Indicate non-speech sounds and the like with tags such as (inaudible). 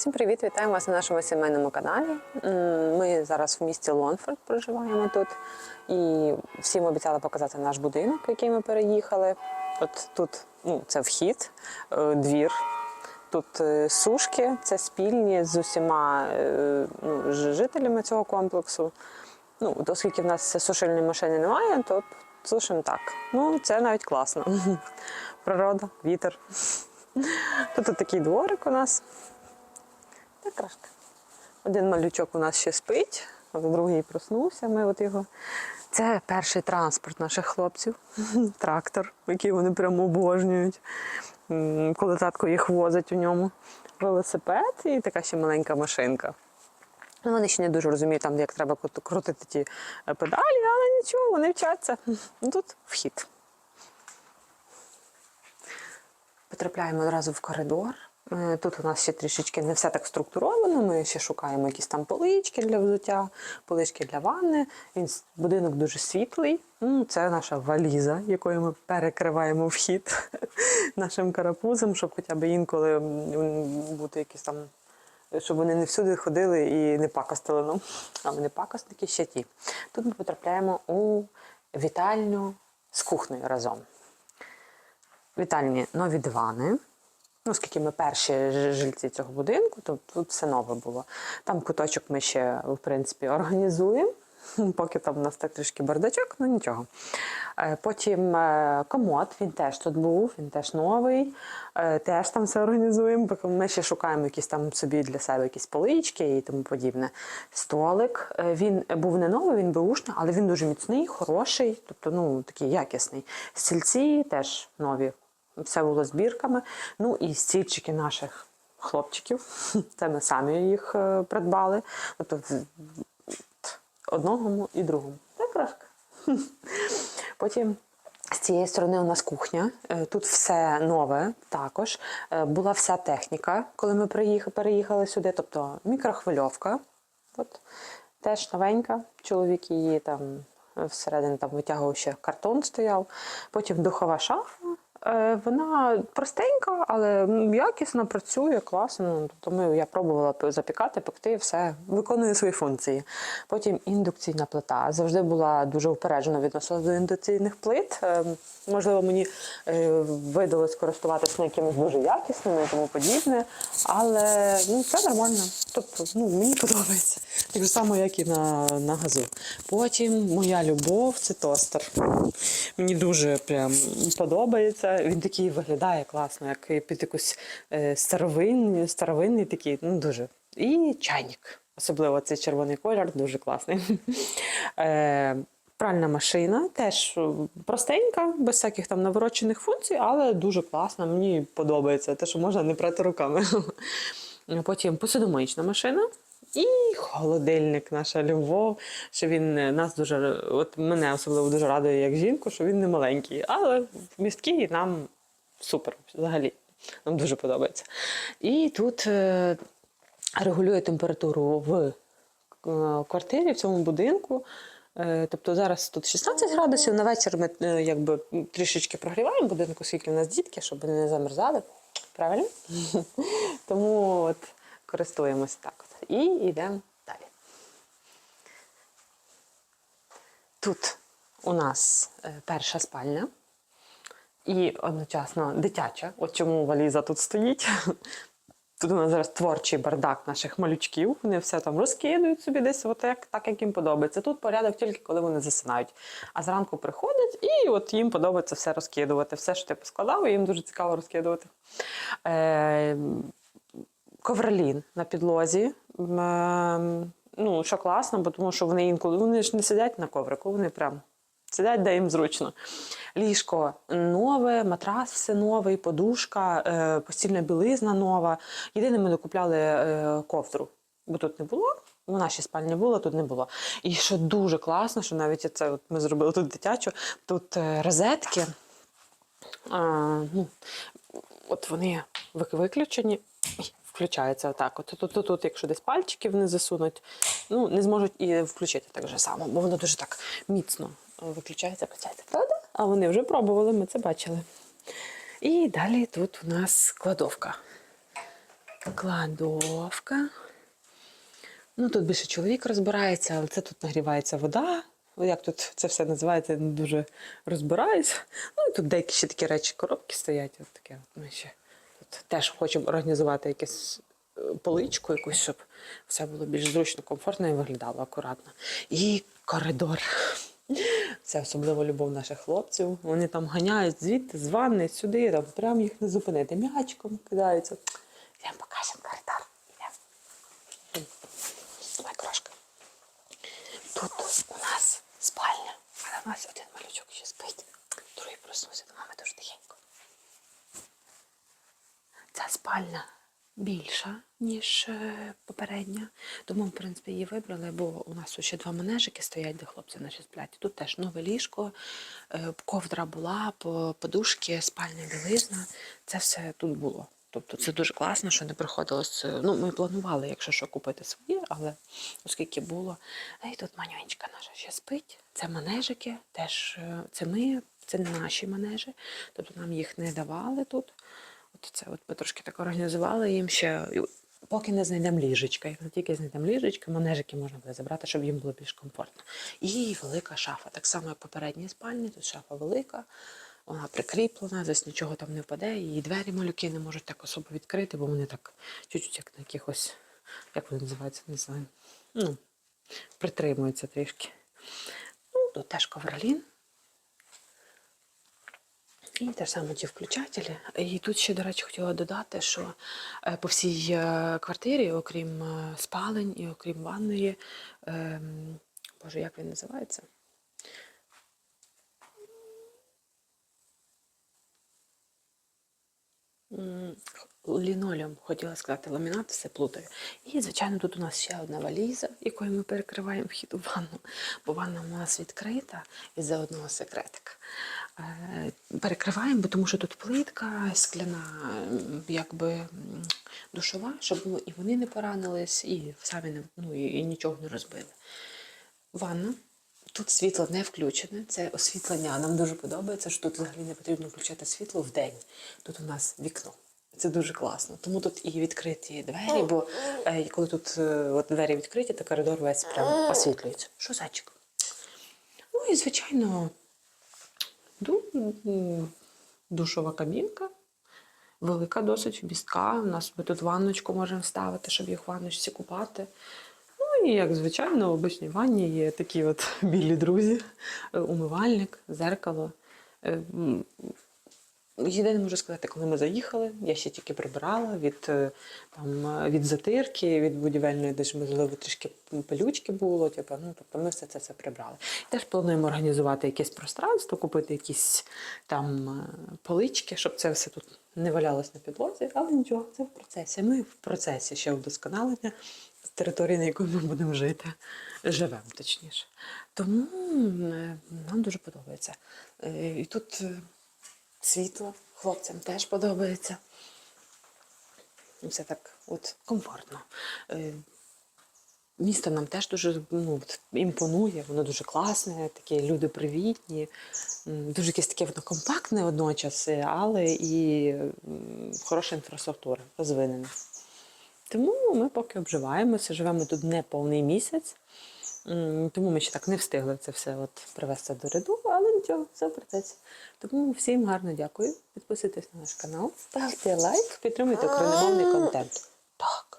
Всім привіт! Вітаємо вас на нашому сімейному каналі. Ми зараз в місті Лонфорд проживаємо тут. І всім обіцяла показати наш будинок, в який ми переїхали. От тут ну, це вхід, е, двір. Тут е, сушки, це спільні з усіма е, ну, жителями цього комплексу. Ну, оскільки в нас сушильної машини немає, то сушимо так. Ну, це навіть класно. (laughs) Природа, вітер. (laughs) Тут такий дворик у нас. Так крашка. Один малючок у нас ще спить, а другий проснувся. Ми от його. Це перший транспорт наших хлопців. (laughs) Трактор, який вони прямо обожнюють. Коли татко їх возить у ньому. Велосипед і така ще маленька машинка. Ну, вони ще не дуже розуміють, там, як треба крутити ті е, педалі, але нічого, вони вчаться. Ну, Тут вхід. Потрапляємо одразу в коридор. Е, Тут у нас ще трішечки не все так структуровано. Ми ще шукаємо якісь там полички для взуття, полички для ванни. Він будинок дуже світлий. Ну, Це наша валіза, якою ми перекриваємо вхід (laughs) нашим карапузом, щоб хоча б інколи бути якісь там. Щоб вони не всюди ходили і не пакостили нам. А ми не пакостники ще ті. Тут ми потрапляємо у вітальню з кухнею разом вітальні нові дивани. Ну, оскільки ми перші жильці цього будинку, то тут все нове було. Там куточок ми ще, в принципі, організуємо. (laughs) Поки там у нас так трішки бардачок, ну нічого. Е, Потім е, комод, він теж тут був, він теж новий. Е, Теж там все організуємо. Ми ще шукаємо якісь там собі для себе якісь полички і тому подібне. Столик. Він був не новий, він беушний, але він дуже міцний, хороший, тобто ну, такий якісний. Стільці теж нові. Все було збірками. Ну і стільчики наших хлопчиків. (laughs) Це ми самі їх е, придбали. Тобто одному і другому. Так, Рашка? (laughs) Потім з цієї сторони у нас кухня. Е, Тут все нове також. Е, Була вся техніка, коли ми переїхали сюди. Тобто мікрохвильовка. От. Теж новенька. Чоловік її там всередині там витягував ще картон стояв. Потім духова шафа. Е, Вона простенька, але м, якісно працює, класно. Ми, я пробувала запікати, пекти, все виконує свої функції. Потім індукційна плита. Завжди була дуже упереджена відносно до індукційних плит. Е, Можливо, мені е, видалось користуватися якимось дуже якісними і тому подібне. Але ну, це нормально. Тобто, ну, мені подобається. Так само, як і на, на газу. Потім моя любов це тостер. Мені дуже прям подобається. Він такий виглядає класно, як під якусь е, старовинний, старовинний такий, ну дуже. І чайник. Особливо цей червоний колір, дуже класний. (laughs) Е, Пральна машина теж простенька, без всяких там наворочених функцій, але дуже класна. Мені подобається те, що можна не прати руками. (laughs) Потім посудомоїчна машина. І холодильник, наша любов, що він е, нас дуже, от мене особливо дуже радує як жінку, що він не маленький, але місткий нам супер взагалі. Нам дуже подобається. І тут е, регулює температуру в е, квартирі, в цьому будинку. Е, Тобто зараз тут 16 градусів, на вечір ми е, якби трішечки прогріваємо будинку, оскільки в нас дітки, щоб вони не замерзали. Правильно? (laughs) Тому от користуємося так. І йдемо далі. Тут у нас е, перша спальня і одночасно дитяча. От чому валіза тут стоїть. (laughs) Тут у нас зараз творчий бардак наших малючків. Вони все там розкидують собі десь, от як, так як їм подобається. Тут порядок тільки коли вони засинають. А зранку приходять і от їм подобається все розкидувати. Все, що ти поскладав, їм дуже цікаво розкидувати. Е, ковролін на підлозі. Ем, Ну, що класно, бо тому що вони інколи вони ж не сидять на коврику, вони прям сидять, де їм зручно. Ліжко нове, матрас все новий, подушка, е, постільна білизна нова. Єдине, ми докупляли е, ковдру, бо тут не було. В нашій спальні було, тут не було. І що дуже класно, що навіть це от ми зробили тут дитячу, тут е, розетки. А, ну, от вони виключені. Включається отак. От тут, тут, тут, якщо десь пальчики вони засунуть, ну не зможуть і включити так же само, бо воно дуже так міцно виключається, включається, правда? А вони вже пробували, ми це бачили. І далі тут у нас кладовка. Кладовка. Ну, тут більше чоловік розбирається, але це тут нагрівається вода. Як тут це все називається, я не дуже розбираюся. Ну, тут деякі ще такі речі, коробки стоять. От таке. От ми ще тут теж хочемо організувати якусь е, поличку, якусь, щоб все було більш зручно, комфортно і виглядало акуратно. І коридор. Це особливо любов наших хлопців. Вони там ганяють звідти, з ванни, сюди, там прям їх не зупинити. М'ячиком кидаються. Йдемо покажемо коридор. Давай, крошка. Тут у нас спальня, але у нас один малючок ще спить, другий проснувся до мами дуже тихенько. Спальня більша, ніж е, попередня. Тому, в принципі, її вибрали, бо у нас ще два манежики стоять, де хлопці наші сплять. Тут теж нове ліжко, е, ковдра була, по- подушки, спальня білизна. Це все тут було. Тобто це дуже класно, що не приходилось. е, Ну, ми планували, якщо що, купити своє, але оскільки було. А і тут манюнечка наша ще спить. Це манежики, теж е, це ми, це не наші манежі. Тобто нам їх не давали тут. От це от ми трошки так організували їм ще. Поки не знайдемо ліжечка. Як тільки знайдемо ліжечка, манежики можна буде забрати, щоб їм було більш комфортно. І велика шафа. Так само, як попередній спальні, тут шафа велика, вона прикріплена, десь нічого там не впаде, і двері малюки не можуть так особо відкрити, бо вони так чуть-чуть як на якихось, як вони називаються, не знаю. Ну, притримуються трішки. Ну, тут теж ковролін. І те ж саме ті включателі. І тут ще, до речі, хотіла додати, що е, по всій е, квартирі, окрім е, спалень і окрім ванної, ем, боже, як він називається? Лінолеум, хотіла сказати, ламінат, все плутаю. І, звичайно, тут у нас ще одна валіза, якою ми перекриваємо вхід у ванну, бо ванна у нас відкрита із-за одного секретика. Е, Перекриваємо, бо тому що тут плитка, скляна, якби душова, щоб і вони не поранились, і самі не, ну, і, і нічого не розбили. Ванна. Тут світло не включене, це освітлення. Нам дуже подобається, що тут взагалі не потрібно включати світло в день. Тут у нас вікно. Це дуже класно. Тому тут і відкриті двері, бо е, коли тут е, от двері відкриті, то коридор весь прям освітлюється. Що зайчик? Ну і звичайно, душова кабінка. Велика досить містка. У нас ми тут ванночку можемо ставити, щоб їх в ванночці купати. Ну і як звичайно, в обичній ванні є такі от (laughs) білі друзі, Е, умивальник, зеркало. Єдине можу сказати, коли ми заїхали, я ще тільки прибирала від, е, там, е, від затирки, від будівельної, де ж можливо трішки пилючки було. Типу, ну, тобто ми все це все прибрали. Теж плануємо організувати якесь пространство, купити якісь там е, полички, щоб це все тут не валялось на підлозі, але нічого, це в процесі. Ми в процесі ще вдосконалення території, на якій ми будемо жити. Живемо, точніше. Тому нам дуже подобається. І тут світло хлопцям теж подобається. Все так от комфортно. Е, Місто нам теж дуже ну, імпонує, воно дуже класне, такі люди привітні, дуже якесь таке воно компактне водночас, е, але і хороша інфраструктура розвинена. Тому ми поки обживаємося, живемо тут не повний місяць. Тому ми ще так не встигли це все от привести до ряду, але нічого, все в. Тому всім гарно дякую. Підписуйтесь на наш канал, ставте лайк, підтримуйте кримінальний контент. Так.